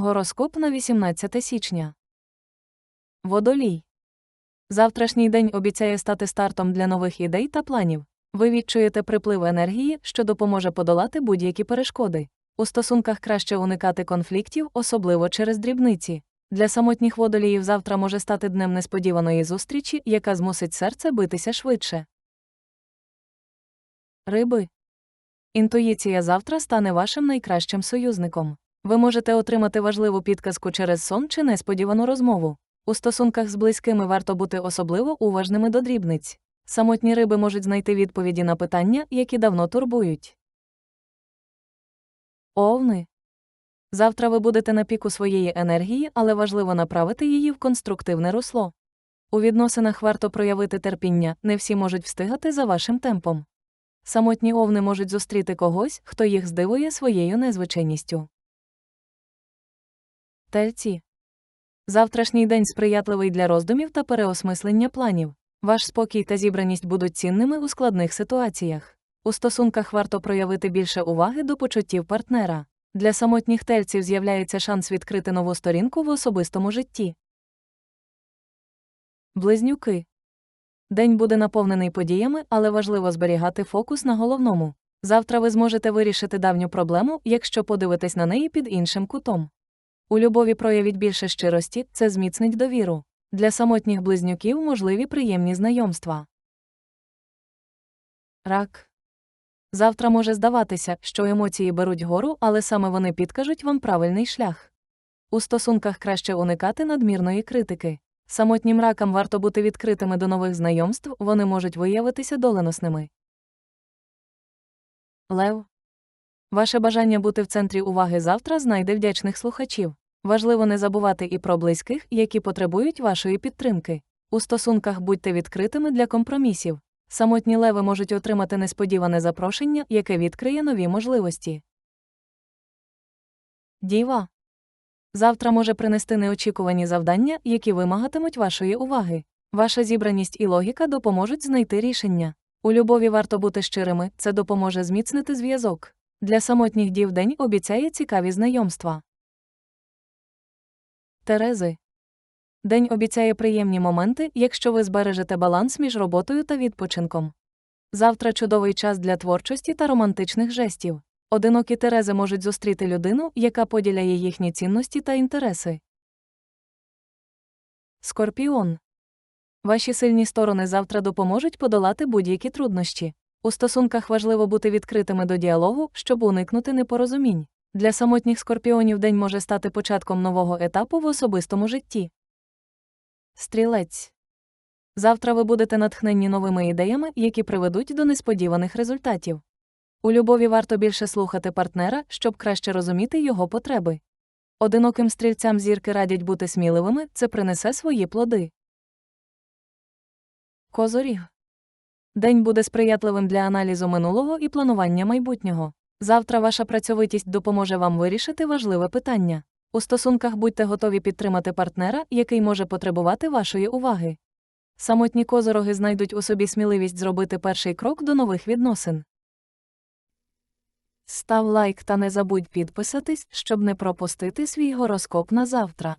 Гороскоп на 18 січня. Водолій. Завтрашній день обіцяє стати стартом для нових ідей та планів. Ви відчуєте приплив енергії, що допоможе подолати будь-які перешкоди. У стосунках краще уникати конфліктів, особливо через дрібниці. Для самотніх водоліїв завтра може стати днем несподіваної зустрічі, яка змусить серце битися швидше. Риби. Інтуїція завтра стане вашим найкращим союзником. Ви можете отримати важливу підказку через сон чи несподівану розмову. У стосунках з близькими варто бути особливо уважними до дрібниць. Самотні риби можуть знайти відповіді на питання, які давно турбують. Овни. Завтра ви будете на піку своєї енергії, але важливо направити її в конструктивне русло. У відносинах варто проявити терпіння, не всі можуть встигати за вашим темпом. Самотні овни можуть зустріти когось, хто їх здивує своєю незвичайністю. Тельці. Завтрашній день сприятливий для роздумів та переосмислення планів. Ваш спокій та зібраність будуть цінними у складних ситуаціях. У стосунках варто проявити більше уваги до почуттів партнера. Для самотніх тельців з'являється шанс відкрити нову сторінку в особистому житті. Близнюки. День буде наповнений подіями, але важливо зберігати фокус на головному. Завтра ви зможете вирішити давню проблему, якщо подивитесь на неї під іншим кутом. У любові проявіть більше щирості, це зміцнить довіру. Для самотніх близнюків можливі приємні знайомства. Рак. Завтра може здаватися, що емоції беруть гору, але саме вони підкажуть вам правильний шлях. У стосунках краще уникати надмірної критики. Самотнім ракам варто бути відкритими до нових знайомств, вони можуть виявитися доленосними. Лев. Ваше бажання бути в центрі уваги завтра знайде вдячних слухачів. Важливо не забувати і про близьких, які потребують вашої підтримки. У стосунках будьте відкритими для компромісів. Самотні леви можуть отримати несподіване запрошення, яке відкриє нові можливості. Діва. Завтра може принести неочікувані завдання, які вимагатимуть вашої уваги. Ваша зібраність і логіка допоможуть знайти рішення. У любові варто бути щирими, це допоможе зміцнити зв'язок. Для самотніх дів день обіцяє цікаві знайомства. Терези. День обіцяє приємні моменти, якщо ви збережете баланс між роботою та відпочинком. Завтра чудовий час для творчості та романтичних жестів. Одинокі Терези можуть зустріти людину, яка поділяє їхні цінності та інтереси. Скорпіон. Ваші сильні сторони завтра допоможуть подолати будь-які труднощі. У стосунках важливо бути відкритими до діалогу, щоб уникнути непорозумінь. Для самотніх скорпіонів день може стати початком нового етапу в особистому житті. Стрілець. Завтра ви будете натхненні новими ідеями, які приведуть до несподіваних результатів. У любові варто більше слухати партнера, щоб краще розуміти його потреби. Одиноким стрільцям зірки радять бути сміливими, це принесе свої плоди. Козоріг. День буде сприятливим для аналізу минулого і планування майбутнього. Завтра ваша працьовитість допоможе вам вирішити важливе питання. У стосунках будьте готові підтримати партнера, який може потребувати вашої уваги. Самотні козороги знайдуть у собі сміливість зробити перший крок до нових відносин. Став лайк та не забудь підписатись, щоб не пропустити свій гороскоп на завтра.